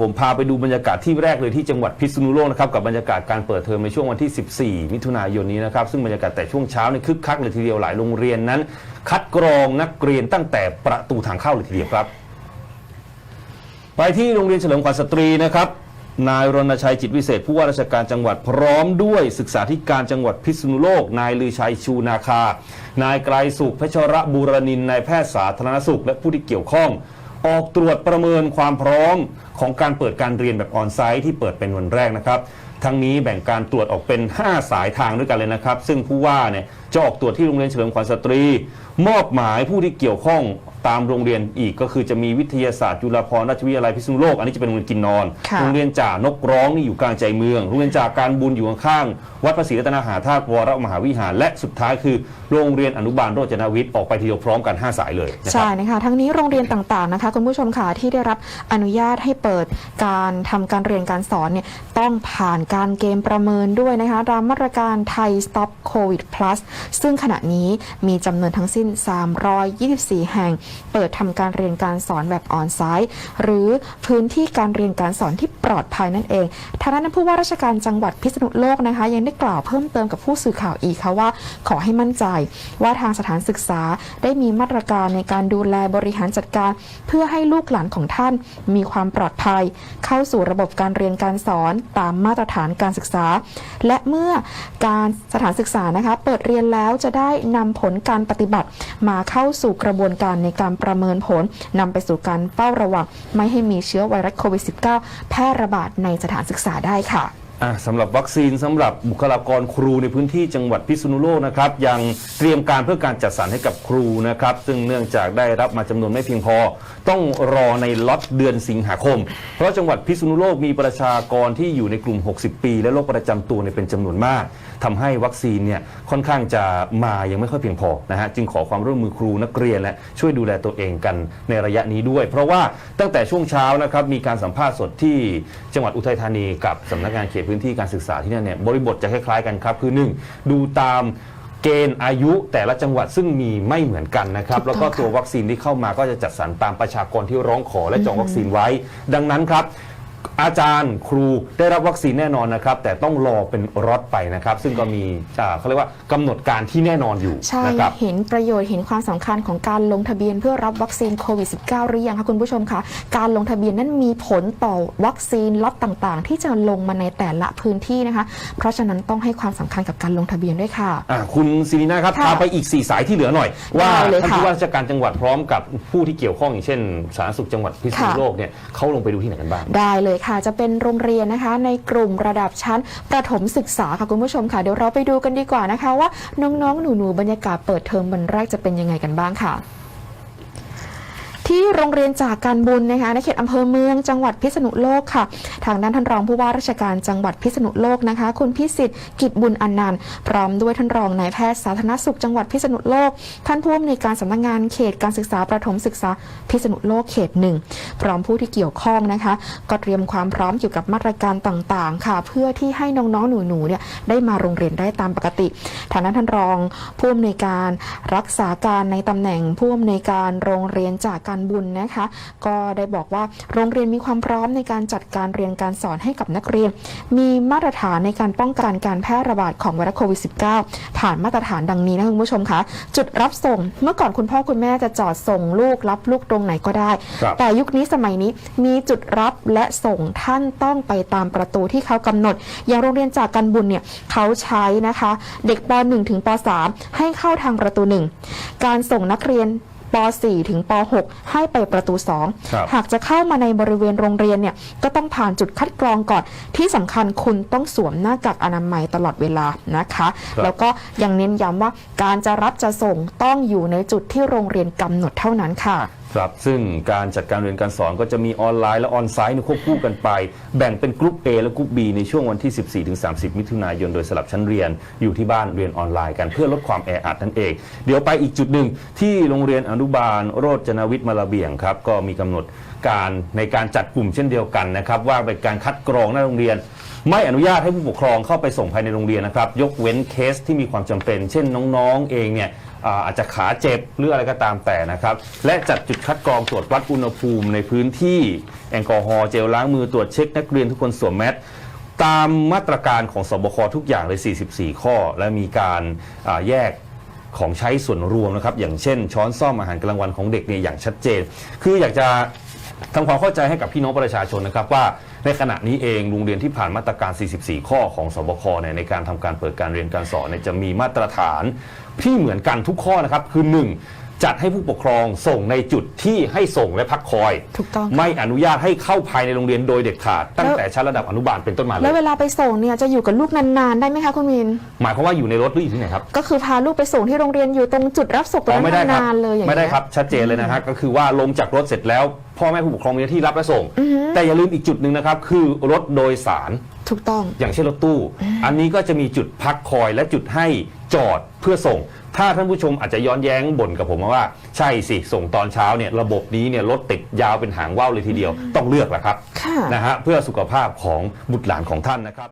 ผมพาไปดูบรรยากาศที่แรกเลยที่จังหวัดพิษณุโลกนะครับกับบรรยากาศการเปิดเทอมในช่วงวันที่ 14 มิถุนายนนี้นะครับซึ่งบรรยากาศแต่ช่วงเช้าในยคึกคักเลยทีเดียวหลายโรงเรียนนั้น คัดกรองนักเรียนตั้งแต่ประตูทางเข้าเลยทีเดียวครับ ไปที่โรงเรียนเฉลิมขวัญสตรีนะครับนายรณชัยจิตวิเศษผู้ว่าราชการจังหวัดพร้อมด้วยศึกษาธิการจังหวัดพิษณุโลก นายลือชัยชูนาคา นายไกรสุขเพชรบูรณินนายแพทย์สาธารณสุข และผู้ที่เกี่ยวข้อง ออกตรวจประเมินความพร้อมของการเปิดการเรียนแบบออนไซต์ที่เปิดเป็นวันแรกนะครับ ทั้งนี้แบ่งการตรวจออกเป็น 5 สายทางด้วยกันเลยนะครับ ซึ่งผู้ว่าเนี่ยจะออกตรวจที่โรงเรียนเฉลิมขวัญสตรี มอบหมายผู้ที่เกี่ยวข้องตามโรงเรียนอีกก็คือจะมีวิทยาศาสตร์จุฬาภรณราชวิทยาลัยพิษณุโลก อันนี้จะเป็นโรงเรียนกินนอนค่ะโรงเรียนจ่านกร้องนี่อยู่กลางใจเมือง โรงเรียนจ่าการบุญอยู่ข้างๆวัดพระศรีรัตนหาธาตุวรมหาวิหาร และสุดท้ายคือโรงเรียนอนุบาลโรจนวิทย์ออกไปทีเดียวพร้อมกัน 5 สายเลยนะคใช่รับนะคะทั้งนี้โรงเรียนต่างๆนะคะคุณผู้ชมค่ะที่ได้รับอนุญาตให้เปิดการทำการเรียนการสอนเนี่ยต้องผ่านการเกณฑ์ประเมินด้วยนะคะตามมาตรการไทย Stop COVID Plus ซึ่งขณะนี้มีจำนวนทั้งสิ้น 324 แห่ง เปิดทำการเรียนการสอนแบบออนไซต์หรือพื้นที่การเรียนการสอนที่ปลอดภัยนั่นเองทางด้านผู้ว่าราชการจังหวัดพิษณุโลกนะคะ ยังได้กล่าวเพิ่มเติมกับผู้สื่อข่าวอีกค่ะว่า ขอให้มั่นใจว่าทางสถานศึกษาได้มีมาตรการในการดูแลบริหารจัดการ เพื่อให้ลูกหลานของท่านมีความปลอดภัย เข้าสู่ระบบการเรียนการสอนตามมาตรฐานการศึกษา และเมื่อการสถานศึกษานะคะ เปิดเรียนแล้วจะได้นำผลการปฏิบัติ มาเข้าสู่กระบวนการในการประเมินผลนำไปสู่การเฝ้าระวัง ไม่ให้มีเชื้อไวรัสโควิด -19 แพร่ระบาดในสถานศึกษาได้ค่ะ อะสำหรับวัคซีนสำหรับบุคลากรครูในพื้นที่จังหวัดพิษณุโลกนะครับยังเตรียมการเพื่อการจัดสรรให้กับครูนะครับซึ่งเนื่องจากได้รับมาจำนวนไม่เพียงพอ ต้องรอในล็อตเดือนสิงหาคม เพราะจังหวัดพิษณุโลกมีประชากรที่อยู่ในกลุ่ม 60 ปี และโรคประจำตัวเนี่ยเป็นจำนวนมากทำให้วัคซีนเนี่ยค่อนข้างจะมายังไม่ค่อยเพียงพอนะฮะจึงขอความร่วมมือครูนักเรียนและช่วยดูแลตัวเองกันในระยะนี้ด้วย เพราะว่าตั้งแต่ช่วงเช้านะครับมีการสัมภาษณ์สดที่จังหวัดอุทัยธานีกับสำนักงานเขตพื้นที่การศึกษาที่นั่นเนี่ยบริบทจะคล้ายๆกันครับ คือ 1 ดูตามเกณฑ์อายุแต่ละจังหวัดซึ่งมีไม่เหมือนกันนะครับถูกต้องแล้วก็ตัววัคซีนที่เข้ามาก็จะจัดสรรตามประชากรที่ร้องขอและจองวัคซีนไว้ ดังนั้นครับ อาจารย์ครูได้รับวัคซีนแน่นอนนะครับ แต่ต้องรอเป็นรอตไปนะครับ ซึ่งก็มีอ่าเขาเรียกว่ากำหนดการที่แน่นอนอยู่ใช่นะครับ เห็นประโยชน์เห็นความสำคัญของการลงทะเบียนเพื่อรับวัคซีนโควิด -19 หรือยังคะคุณผู้ชมคะการลงทะเบียนนั้นมีผลต่อวัคซีนล็อตต่างๆ ที่จะลงมาในแต่ละพื้นที่นะคะ เพราะฉะนั้นต้องให้ความสำคัญกับการลงทะเบียนด้วยค่ะ อะคุณศิรินาครับค่ะพาไปอีก 4 สายที่เหลือหน่อย ว่าได้เลยท่านค่ะผู้ว่าราชการจังหวัดพร้อมกับผู้ที่เกี่ยวข้องอย่างเช่น สาธารณสุขจังหวัดพิษณุค่ะ โลกเนี่ยเขาลงไปดูที่ไหนกันบ้าง ได้เลยค่ะจะเป็นโรงเรียนนะคะ ในกลุ่มระดับชั้นประถมศึกษาค่ะคุณผู้ชมค่ะเดี๋ยวเราไปดูกันดีกว่านะคะ ว่าน้องๆ หนูๆบรรยากาศเปิดเทอมวันแรกจะเป็นยังไงกันบ้างค่ะ ที่โรงเรียนจากการบุญนะคะในเขตอำเภอเมืองจังหวัดพิษณุโลกค่ะ ทางด้านท่านรองผู้ว่าราชการจังหวัดพิษณุโลกนะคะ คุณพิสิทธิ์กิจบุญอนันต์พร้อมด้วยท่านรองนายแพทย์สาธารณสุขจังหวัดพิษณุโลก ท่านผู้อำนวยการสำนักงานเขตการศึกษาประถมศึกษาพิษณุโลกเขตหนึ่งพร้อมผู้ที่เกี่ยวข้องนะคะ ก็เตรียมความพร้อมเกี่ยวกับมาตรการต่างๆ ค่ะ เพื่อที่ให้น้องๆหนูๆเนี่ยได้มาโรงเรียนได้ตามปกติทางด้านท่านรองผู้อำนวยการรักษาการในตำแหน่งผู้อำนวยการโรงเรียนจากการบุญนะคะ ก็ได้บอกว่าโรงเรียนมีความพร้อมในการจัดการเรียนการสอนให้กับนักเรียน มีมาตรฐานในการป้องกันการแพร่ระบาดของไวรัสโควิด -19 ผ่านมาตรฐานดังนี้นะคุณผู้ชมคะ จุดรับส่งเมื่อก่อนคุณพ่อคุณแม่จะจอดส่งลูกรับลูกตรงไหนก็ได้ครับแต่ยุคนี้สมัยนี้มีจุดรับและส่งท่านต้องไปตามประตูที่เขากำหนด อย่างโรงเรียนจากการบุญเนี่ยเขาใช้นะคะ เด็กป .1 ถึงป .3 ให้เข้าทางประตู 1 การส่งนักเรียน ป .4 ถึงป .6 ให้ไปประตูครับ2หากจะเข้ามาในบริเวณโรงเรียนเนี่ยก็ต้องผ่านจุดคัดกรองก่อน ที่สำคัญคุณต้องสวมหน้ากากอนามัยตลอดเวลานะคะครับแล้วก็ยังเน้นย้ำว่าการจะรับจะส่งต้องอยู่ในจุดที่โรงเรียนกำหนดเท่านั้นค่ะ ครับซึ่งการจัดการเรียนการสอนก็จะมีออนไลน์และออนไซต์ควบคู่กันไป แบ่งเป็นกรุ๊ป A และกรุ๊ป B ในช่วงวันที่ 14-30 มิถุนายน โดยสลับชั้นเรียนอยู่ที่บ้านเรียนออนไลน์กันเพื่อลดความแออัดนั่นเอง เดี๋ยวไปอีกจุดหนึ่งที่โรงเรียนอนุบาล โรจนวิทย์มาลาเบียงครับก็มีกำหนดการในการจัดกลุ่มเช่นเดียวกันนะครับว่าเป็นการคัดกรองหน้าโรงเรียน ไม่อนุญาตให้ผู้ปกครองเข้าไปส่งภายในโรงเรียนนะครับ ยกเว้นเคสที่มีความจำเป็น เช่นน้องๆ เองเนี่ยอาจจะขาเจ็บหรืออะไรก็ตามแต่นะครับ และจัดจุดคัดกรองตรวจวัดอุณหภูมิในพื้นที่แอลกอฮอล์เจลล้างมือตรวจเช็คนักเรียนทุกคนสวมแมสตามมาตรการของสบคทุกอย่างเลย 44 ข้อ และมีการาแยกของใช้ส่วนรวมนะครับ อย่างเช่น ช้อนซ่อมอาหารกลางวันของเด็กเนี่ยอย่างชัดเจน คืออยากจะ ทำความเข้าใจให้กับพี่น้องประชาชนนะครับว่าในขณะนี้เองโรงเรียนที่ผ่านมาตรการ 44 ข้อของสบคเนี่ยในการทำการเปิดการเรียนการสอนเนี่ยจะมีมาตรฐานที่เหมือนกันทุกข้อนะครับคือ 1. จัดให้ผู้ปกครองส่งในจุดที่ให้ส่งและพักคอย ถูกต้องค่ะไม่อนุญาตให้เข้าภายในโรงเรียนโดยเด็ดขาด ตั้งแต่ชั้นระดับอนุบาลเป็นต้นมาเลแล้วยเวลาไปส่งเนี่ยจะอยู่กับลูกนานๆได้ไหมคะคุณมิน หมายความว่าอยู่ในรถหรืออยู่ที่ไหนครับก็คือพาลูกไปส่งที่โรงเรียนอยู่ตรงจุดรับส่งตรงอ๋อไม่ได้นั้นครับนานๆเลยอย่างไม่ได้เงี้ย ครับชัดเจนเลยนะฮะก็คือว่าลงจากรถเสร็จแล้ว พ่อแม่ผู้ปกครองมีหน้าที่รับและส่งแต่อย่าลืมอีกจุดหนึ่งนะครับคือรถโดยสาร ถูกต้อง อย่างเช่นรถตู้ อันนี้ก็จะมีจุดพักคอยและจุดให้จอดเพื่อส่ง ถ้าท่านผู้ชมอาจจะย้อนแย้งบ่นกับผมมาว่าใช่สิส่งตอนเช้าเนี่ยระบบนี้เนี่ยรถติดยาวเป็นหางว่าวเลยทีเดียว ต้องเลือกแหละครับค่ะ นะฮะเพื่อสุขภาพของบุตรหลานของท่านนะครับ